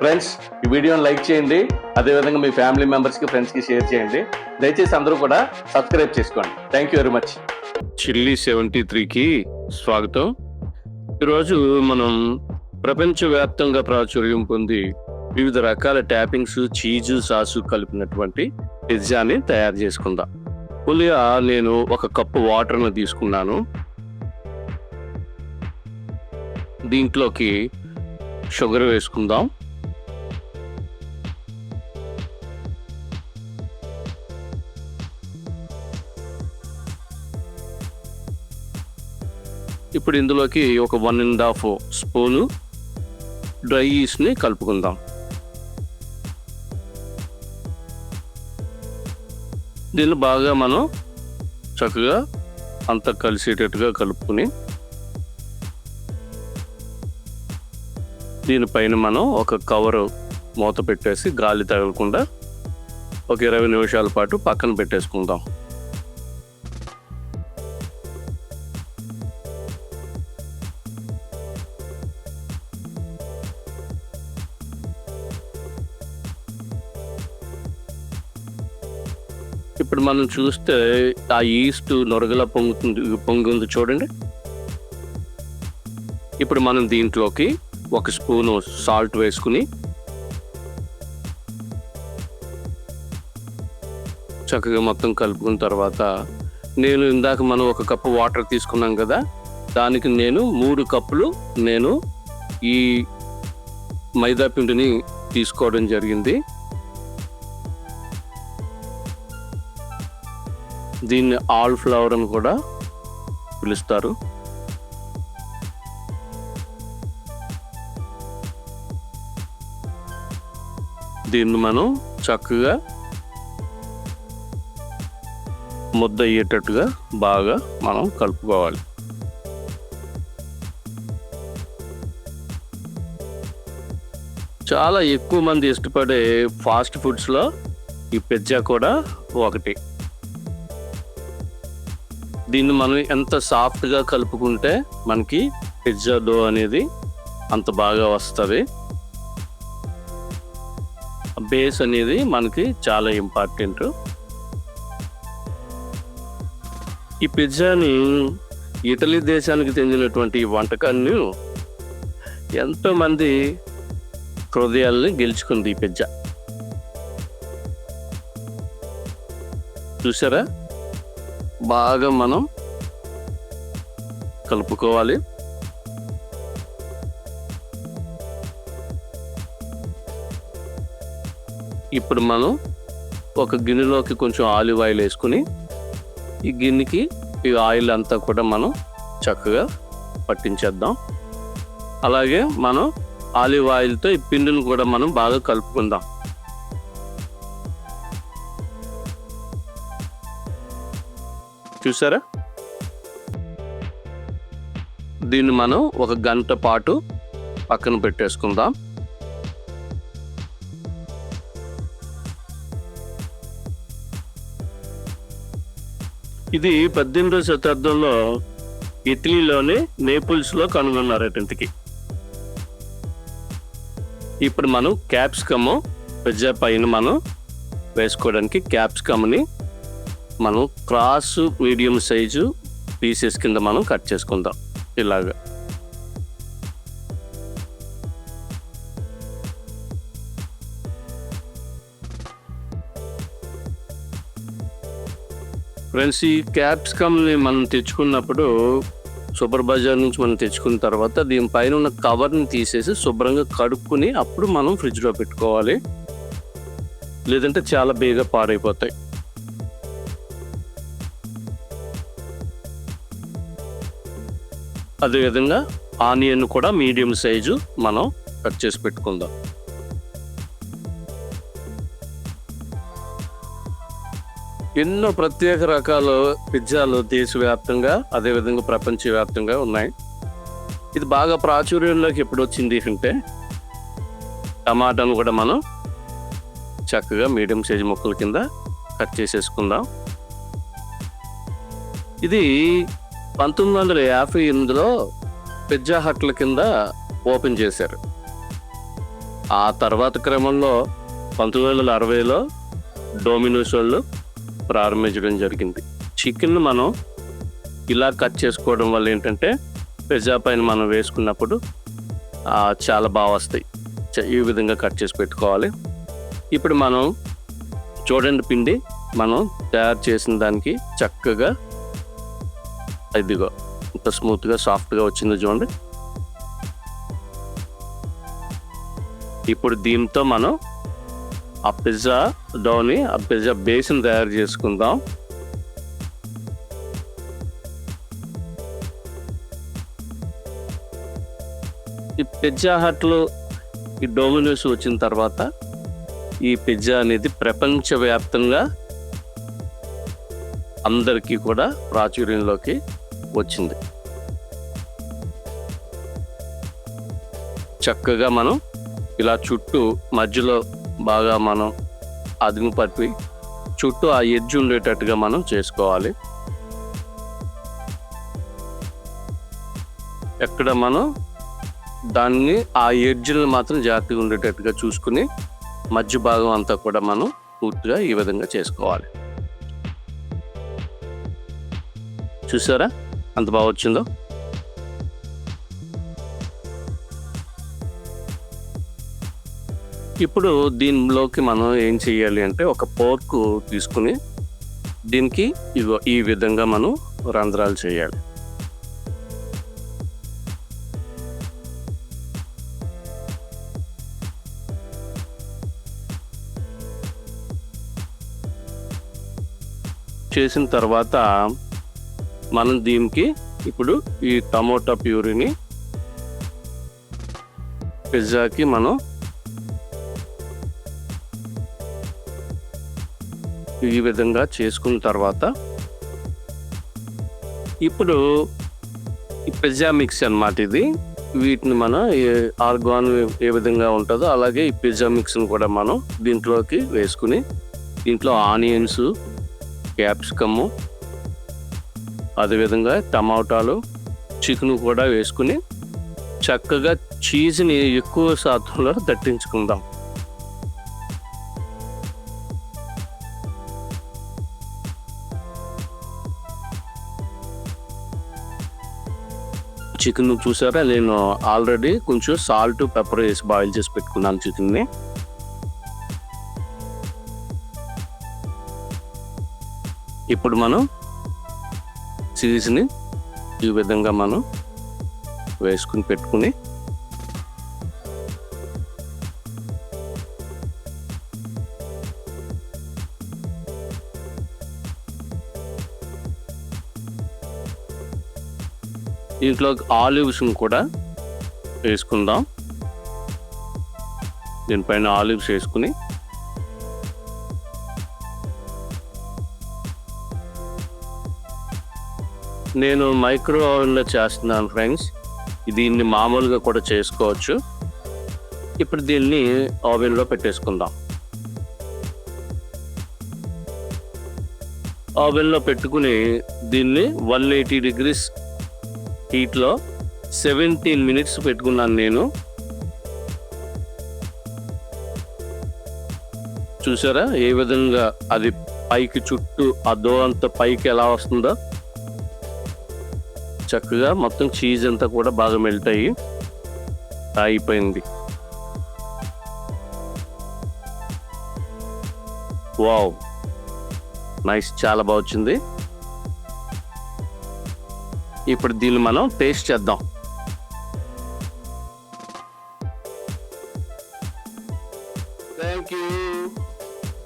Friends ఈ వీడియోని like చేయండి. అదేవిధంగా మీ ఫ్యామిలీ మెంబర్స్కి ఫ్రెండ్స్కి షేర్ చేయండి. దయచేసి అందరూ కూడా సబ్స్క్రైబ్ చేసుకోండి. Thank you very much Chilli seventy త్రీకి స్వాగతం. ఈరోజు మనం ప్రపంచవ్యాప్తంగా ప్రాచుర్యం పొంది వివిధ రకాల ట్యాపింగ్స్ చీజు సాసు కలిపినటువంటి పిజ్జాని తయారు చేసుకుందాం. ముందుగా నేను ఒక కప్పు వాటర్ని తీసుకున్నాను. దీంట్లోకి షుగర్ వేసుకుందాం. ఇప్పుడు ఇందులోకి ఒక one and half spoon dry ఈస్ట్ని కలుపుకుందాం. దీన్ని బాగా మనం చక్కగా అంతా కలిసేటట్టుగా కలుపుకుని దీనిపైన మనం ఒక కవర్ మూత పెట్టేసి గాలి తగలకుండా ఒక ఇరవై నిమిషాల పాటు పక్కన పెట్టేసుకుందాం. ఇప్పుడు మనం చూస్తే ఆ ఈస్ట్ నొరగలా పొంగుతుంది పొంగుంది చూడండి. ఇప్పుడు మనం దీంట్లోకి ఒక స్పూను సాల్ట్ వేసుకుని చక్కగా మొత్తం కలుపుకున్న తర్వాత నేను ఇందాక మనం ఒక కప్పు వాటర్ తీసుకున్నాం కదా దానికి నేను మూడు కప్పులు నేను ఈ మైదా పిండిని తీసుకోవడం జరిగింది. దీన్ని ఆల్ ఫ్లవర్ అని కూడా పిలుస్తారు. దీన్ని మనం చక్కగా ముద్ద అయ్యేటట్టుగా బాగా మనం కలుపుకోవాలి. చాలా ఎక్కువ మంది ఇష్టపడే ఫాస్ట్ ఫుడ్స్లో ఈ పిజ్జా కూడా ఒకటి. దీన్ని మనం ఎంత సాఫ్ట్గా కలుపుకుంటే మనకి పిజ్జా డో అనేది అంత బాగా వస్తుంది. బేస్ అనేది మనకి చాలా ఇంపార్టెంట్ ఈ పిజ్జాని ఇటలీ దేశానికి చెందినటువంటి ఈ వంటకాన్ని ఎంతోమంది హృదయాల్ని గెలుచుకుంది ఈ పిజ్జా చూసారా? బాగా మనం కలుపుకోవాలి. ఇప్పుడు మనం ఒక గిన్నెలోకి కొంచెం ఆలివ్ ఆయిల్ వేసుకుని ఈ గిన్నెకి ఈ ఆయిల్ అంతా కూడా మనం చక్కగా పట్టించేద్దాం. అలాగే మనం ఆలివ్ ఆయిల్తో ఈ పిండిని కూడా మనం బాగా కలుపుకుందాం. చూసారా? దీన్ని మనం ఒక గంట పాటు పక్కన పెట్టేసుకుందాం. ఇది పద్దెనిమిదవ శతాబ్దంలో ఇటలీలోని నేపుల్స్లో కనుగొన్నారట ఇంతకి. ఇప్పుడు మనం క్యాప్సికమ్ పిజ్జా పైన మనం వేసుకోవడానికి క్యాప్సికమ్ని మనం క్రాస్ మీడియం సైజు పీసెస్ కింద మనం కట్ చేసుకుందాం. ఇలాగా. ఫ్రెండ్స్ ఈ క్యాప్సికమ్ని మనం తెచ్చుకున్నప్పుడు సూపర్ బజార్ నుంచి మనం తెచ్చుకున్న తర్వాత దీని పైన ఉన్న కవర్ని తీసేసి శుభ్రంగా కడుక్కుని అప్పుడు మనం ఫ్రిడ్జ్లో పెట్టుకోవాలి. లేదంటే చాలా బేగా పాడైపోతాయి. అదేవిధంగా ఆనియన్ కూడా మీడియం సైజు మనం కట్ చేసి పెట్టుకుందాం. ఎన్నో ప్రత్యేక రకాల పిజ్జాలు దేశవ్యాప్తంగా అదేవిధంగా ప్రపంచవ్యాప్తంగా ఉన్నాయి. ఇది బాగా ప్రాచుర్యంలోకి ఎప్పుడు వచ్చింది అంటే టమాటాను కూడా మనం చక్కగా మీడియం సైజ్ ముక్కల కింద కట్ చేసేసుకుందాం. ఇది పంతొమ్మిది వందల యాభై ఎనిమిదిలో పిజ్జా హట్ల కింద ఓపెన్ చేశారు. ఆ తర్వాత క్రమంలో పంతొమ్మిది వందల అరవైలో డోమినోస్ వాళ్ళు ప్రారంభించడం జరిగింది. చికెన్ మనం ఇలా కట్ చేసుకోవడం వల్ల ఏంటంటే పిజ్జా పైన మనం వేసుకున్నప్పుడు చాలా బాగా వస్తాయి. ఈ విధంగా కట్ చేసి పెట్టుకోవాలి. ఇప్పుడు మనం చూడండి పిండి మనం తయారు చేసిన దానికి చక్కగా ఇదిగో ఇంత స్మూత్గా సాఫ్ట్గా వచ్చిందో చూడండి. ఇప్పుడు దీంతో మనం ఆ పిజ్జా డోని ఆ పిజ్జా బేస్ని తయారు చేసుకుందాం. ఈ పిజ్జా హట్లో ఈ డోమినోస్ వచ్చిన తర్వాత ఈ పిజ్జా అనేది ప్రపంచవ్యాప్తంగా అందరికీ కూడా ప్రాచుర్యంలోకి వచ్చింది. చక్కగా మనం ఇలా చుట్టూ మధ్యలో బాగా మనం అదుపుపట్టి చుట్టూ ఆ ఎడ్జ్ ఉండేటట్టుగా మనం చేసుకోవాలి. ఎక్కడ మనం దాన్ని ఆ ఎడ్జ్ని మాత్రం జాగ్రత్తగా ఉండేటట్టుగా చూసుకుని మధ్య భాగం అంతా కూడా మనం పూర్తిగా ఈ విధంగా చేసుకోవాలి. చూసారా? అంత బాగా వచ్చిందో? ఇప్పుడు దీనిలోకి మనం ఏం చేయాలి అంటే ఒక పోర్క్ తీసుకుని దీనికి ఈ విధంగా మనం రంధ్రాలు చేయాలి చేసిన తర్వాత మనం దీనికి ఇప్పుడు ఈ టమోటా ప్యూరిని పిజ్జాకి మనం ఈ విధంగా చేసుకున్న తర్వాత ఇప్పుడు పిజ్జా మిక్స్ అనమాట ఇది. వీటిని మనం ఆర్గాన్ ఏ విధంగా ఉంటుందో అలాగే ఈ పిజ్జా మిక్స్ని కూడా మనం దీంట్లోకి వేసుకుని దీంట్లో ఆనియన్స్ క్యాప్సికము అదేవిధంగా టమాటాలు చికెన్ కూడా వేసుకుని చక్కగా చీజ్ని ఎక్కువ శాతంలో దట్టించుకుందాం. చికెన్ చూసారా? నేను ఆల్రెడీ కొంచెం సాల్ట్ పెప్పర్ వేసి బాయిల్ చేసి పెట్టుకున్నాను చికెన్ని. ఇప్పుడు మనం చీజ్ని ఈ విధంగా మనం వేసుకుని పెట్టుకుని దీంట్లో ఆలివ్స్ని కూడా వేసుకుందాం. దీనిపైన ఆలివ్స్ వేసుకుని నేను మైక్రో ఓవెన్లో చేస్తున్నాను ఫ్రెండ్స్ దీన్ని మామూలుగా కూడా చేసుకోవచ్చు. ఇప్పుడు దీన్ని ఓవెన్లో పెట్టేసుకుందాం. ఓవెన్లో పెట్టుకుని దీన్ని వన్ ఎయిటీ డిగ్రీస్ హీట్లో సెవెంటీన్ మినిట్స్ పెట్టుకున్నాను నేను. చూసారా? ఏ విధంగా అది పైకి చుట్టూ ఆ దో అంత పైకి ఎలా వస్తుందో? చక్కగా మొత్తం చీజ్ అంతా కూడా బాగా మెల్ట్ అయ్యి అయిపోయింది వావ్ నైస్ చాలా బాగా వచ్చింది. ఇప్పుడు దీన్ని మనం టేస్ట్ చేద్దాం.